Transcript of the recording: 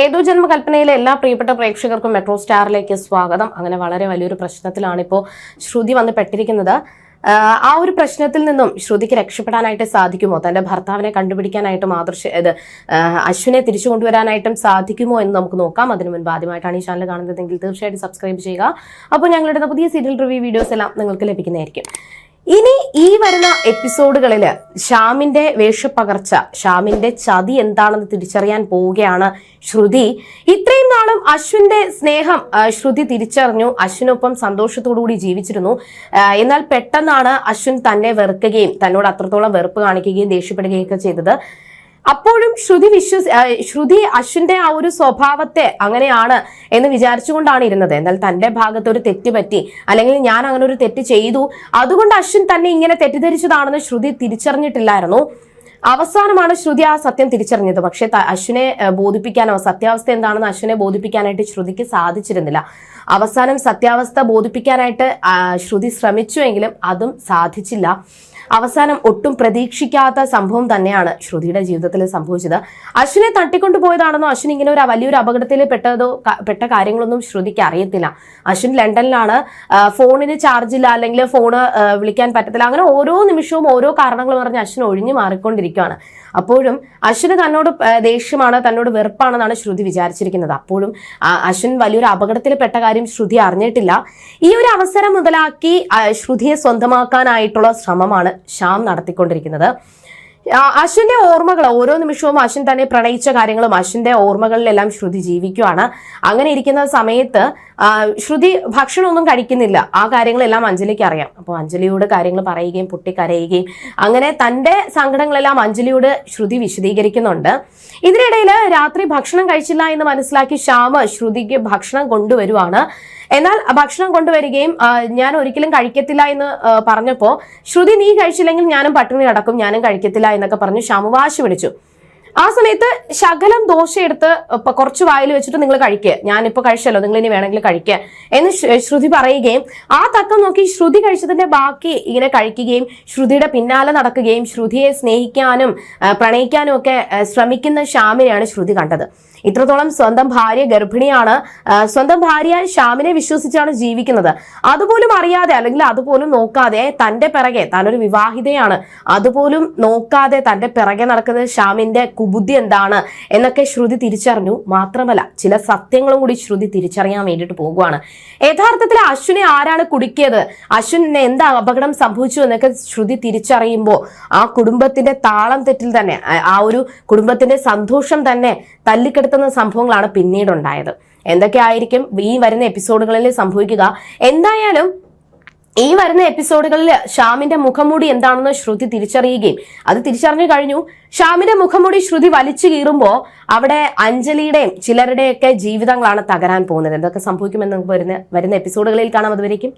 ഏതോ ജന്മകൽപ്പനയിലെ എല്ലാ പ്രിയപ്പെട്ട പ്രേക്ഷകർക്കും മെട്രോ സ്റ്റാറിലേക്ക് സ്വാഗതം. അങ്ങനെ വളരെ വലിയൊരു പ്രശ്നത്തിലാണ് ഇപ്പോൾ ശ്രുതി വന്ന് പെട്ടിരിക്കുന്നത്. ആ ഒരു പ്രശ്നത്തിൽ നിന്നും ശ്രുതിക്ക് രക്ഷപ്പെടാനായിട്ട് സാധിക്കുമോ? തന്റെ ഭർത്താവിനെ കണ്ടുപിടിക്കാനായിട്ടും ആദർശ ഇത് അശ്വിനെ തിരിച്ചു കൊണ്ടുവരാനായിട്ടും സാധിക്കുമോ എന്ന് നമുക്ക് നോക്കാം. അതിനു മുൻപ് ആദ്യമായിട്ടാണ് ഈ ചാനൽ കാണുന്നതെങ്കിൽ തീർച്ചയായിട്ടും സബ്സ്ക്രൈബ് ചെയ്യുക. അപ്പോൾ ഞങ്ങളുടെ പുതിയ സീരിയൽ റിവ്യൂ വീഡിയോസ് എല്ലാം നിങ്ങൾക്ക് ലഭിക്കുന്നതായിരിക്കും. ഇനി ഈ വരുന്ന എപ്പിസോഡുകളിൽ ഷ്യാമിന്റെ വേഷപ്പകർച്ച ഷ്യാമിന്റെ ചതി എന്താണെന്ന് തിരിച്ചറിയാൻ പോവുകയാണ് ശ്രുതി. ഇത്രയും നാളും അശ്വിന്റെ സ്നേഹം ശ്രുതി തിരിച്ചറിഞ്ഞു. അശ്വിനൊപ്പം സന്തോഷത്തോടുകൂടി ജീവിച്ചിരുന്നു. എന്നാൽ പെട്ടെന്നാണ് അശ്വിൻ തന്നെ വെറുക്കുകയും തന്നോട് അത്രത്തോളം വെറുപ്പ് കാണിക്കുകയും ദേഷ്യപ്പെടുകയും ഒക്കെ ചെയ്തത്. അപ്പോഴും ശ്രുതി വിശ്വസ് ശ്രുതി അശ്വിന്റെ ആ ഒരു സ്വഭാവത്തെ അങ്ങനെയാണ് എന്ന് വിചാരിച്ചുകൊണ്ടാണ് ഇരുന്നത്. എന്നാൽ തന്റെ ഭാഗത്ത് ഒരു തെറ്റ് പറ്റി അല്ലെങ്കിൽ ഞാൻ അങ്ങനെ ഒരു തെറ്റ് ചെയ്തു. അതുകൊണ്ട് അശ്വിൻ തന്നെ ഇങ്ങനെ തെറ്റിദ്ധരിച്ചതാണെന്ന് ശ്രുതി തിരിച്ചറിഞ്ഞിട്ടില്ലായിരുന്നു. അവസാനമാണ് ശ്രുതി ആ സത്യം തിരിച്ചറിഞ്ഞത്. പക്ഷെ അശ്വിനെ ബോധിപ്പിക്കാനോ സത്യാവസ്ഥ എന്താണെന്ന് അശ്വിനെ ബോധിപ്പിക്കാനായിട്ട് ശ്രുതിക്ക് സാധിച്ചിരുന്നില്ല. അവസാനം സത്യാവസ്ഥ ബോധിപ്പിക്കാനായിട്ട് ശ്രുതി ശ്രമിച്ചുവെങ്കിലും അതും സാധിച്ചില്ല. അവസാനം ഒട്ടും പ്രതീക്ഷിക്കാത്ത സംഭവം തന്നെയാണ് ശ്രുതിയുടെ ജീവിതത്തിൽ സംഭവിച്ചത്. അശ്വിനെ തട്ടിക്കൊണ്ടുപോയതാണെന്നോ അശ്വിൻ ഇങ്ങനെ ഒരു വലിയൊരു അപകടത്തിൽ പെട്ടതോ പെട്ട കാര്യങ്ങളൊന്നും ശ്രുതിക്ക് അറിയത്തില്ല. അശ്വിൻ ലണ്ടനിലാണ് ഫോണിന് ചാർജ് ഇല്ല അല്ലെങ്കിൽ ഫോണ് വിളിക്കാൻ പറ്റത്തില്ല. അങ്ങനെ ഓരോ നിമിഷവും ഓരോ കാരണങ്ങൾ പറഞ്ഞ് അശ്വിൻ ഒഴിഞ്ഞു മാറിക്കൊണ്ടിരിക്കുകയാണ്. അപ്പോഴും അശ്വിന് തന്നോട് ദേഷ്യമാണ് തന്നോട് വെറുപ്പാണെന്നാണ് ശ്രുതി വിചാരിച്ചിരിക്കുന്നത്. അപ്പോഴും അശ്വിൻ വലിയൊരു അപകടത്തിൽ പെട്ട കാര്യം ശ്രുതി അറിഞ്ഞിട്ടില്ല. ഈ ഒരു അവസരം മുതലാക്കി ശ്രുതിയെ സ്വന്തമാക്കാനായിട്ടുള്ള ശ്രമമാണ് ശ്യാം നടത്തിക്കൊണ്ടിരിക്കുന്നത്. അശ്വിന്റെ ഓർമ്മകൾ ഓരോ നിമിഷവും അശ്വിൻ തന്നെ പ്രണയിച്ച കാര്യങ്ങളും അശ്വിന്റെ ഓർമ്മകളിലെല്ലാം ശ്രുതി ജീവിക്കുവാണ്. അങ്ങനെ ഇരിക്കുന്ന സമയത്ത് ശ്രുതി ഭക്ഷണമൊന്നും കഴിക്കുന്നില്ല. ആ കാര്യങ്ങളെല്ലാം അഞ്ജലിക്ക് അറിയാം. അപ്പോൾ അഞ്ജലിയോട് കാര്യങ്ങൾ പറയുകയും പൊട്ടിക്കരയുകയും അങ്ങനെ തന്റെ സങ്കടങ്ങളെല്ലാം അഞ്ജലിയോട് ശ്രുതി വിശദീകരിക്കുന്നുണ്ട്. ഇതിനിടയിൽ രാത്രി ഭക്ഷണം കഴിച്ചില്ല എന്ന് മനസ്സിലാക്കി ശ്യാമ ശ്രുതിക്ക് ഭക്ഷണം കൊണ്ടുവരുവാണ്. എന്നാൽ ഭക്ഷണം കൊണ്ടുവരികയും ഞാൻ ഒരിക്കലും കഴിക്കത്തില്ല എന്ന് പറഞ്ഞപ്പോൾ പറഞ്ഞപ്പോ ശ്രുതി നീ കഴിച്ചില്ലെങ്കിൽ ഞാനും പട്ടിണി കിടക്കും ഞാനും കഴിക്കത്തില്ല എന്നൊക്കെ പറഞ്ഞു ശ്യാമ വാശി പിടിച്ചു. ആ സമയത്ത് ശകലം ദോശ എടുത്ത് ഇപ്പൊ കുറച്ച് വായിൽ വെച്ചിട്ട് നിങ്ങൾ കഴിക്കുക ഞാനിപ്പോ കഴിച്ചല്ലോ നിങ്ങൾ ഇനി വേണമെങ്കിൽ കഴിക്കുക എന്ന് ശ്രുതി പറയുകയും ആ തക്കം നോക്കി ശ്രുതി കഴിച്ചതിന്റെ ബാക്കി ഇങ്ങനെ കഴിക്കുകയും ശ്രുതിയുടെ പിന്നാലെ നടക്കുകയും ശ്രുതിയെ സ്നേഹിക്കാനും പ്രണയിക്കാനും ഒക്കെ ശ്രമിക്കുന്ന ശ്യാമിനെയാണ് ശ്രുതി കണ്ടത്. ഇത്രത്തോളം സ്വന്തം ഭാര്യ ഗർഭിണിയാണ്. സ്വന്തം ഭാര്യ ശ്യാമിനെ വിശ്വസിച്ചാണ് ജീവിക്കുന്നത്. അതുപോലും അറിയാതെ അല്ലെങ്കിൽ അതുപോലും നോക്കാതെ തന്റെ പിറകെ താനൊരു വിവാഹിതയാണ്. അതുപോലും നോക്കാതെ തന്റെ പിറകെ നടക്കുന്നത് ശ്യാമിന്റെ കുബുദ്ധി എന്താണ് എന്നൊക്കെ ശ്രുതി തിരിച്ചറിഞ്ഞു. മാത്രമല്ല ചില സത്യങ്ങളും കൂടി ശ്രുതി തിരിച്ചറിയാൻ വേണ്ടിയിട്ട് പോകുവാണ്. യഥാർത്ഥത്തിൽ അശ്വിനെ ആരാണ് കുടുക്കിയത്? അശ്വിന് എന്താ അപകടം സംഭവിച്ചു എന്നൊക്കെ ശ്രുതി തിരിച്ചറിയുമ്പോൾ ആ കുടുംബത്തിന്റെ താളം തെറ്റിൽ തന്നെ ആ- ഒരു കുടുംബത്തിന്റെ സന്തോഷം തന്നെ തല്ലിക്കെടുത്തുന്ന സംഭവങ്ങളാണ് പിന്നീട് ഉണ്ടായത് എന്തൊക്കെയായിരിക്കും ഈ വരുന്ന എപ്പിസോഡുകളിൽ സംഭവിക്കുക? എന്തായാലും ഈ വരുന്ന എപ്പിസോഡുകളിൽ ഷ്യാമിന്റെ മുഖംമൂടി എന്താണെന്ന് ശ്രുതി തിരിച്ചറിയുകയും അത് തിരിച്ചറിഞ്ഞു കഴിഞ്ഞു. ഷ്യാമിന്റെ മുഖംമൂടി ശ്രുതി വലിച്ചു കീറുമ്പോൾ അവിടെ അഞ്ജലിയുടെയും ചിലരുടെയൊക്കെ ജീവിതങ്ങളാണ് തകരാൻ പോകുന്നത്. എന്തൊക്കെ സംഭവിക്കുമെന്ന് നമുക്ക് വരുന്ന വരുന്ന എപ്പിസോഡുകളിൽ കാണാം. അതുവരേക്കും.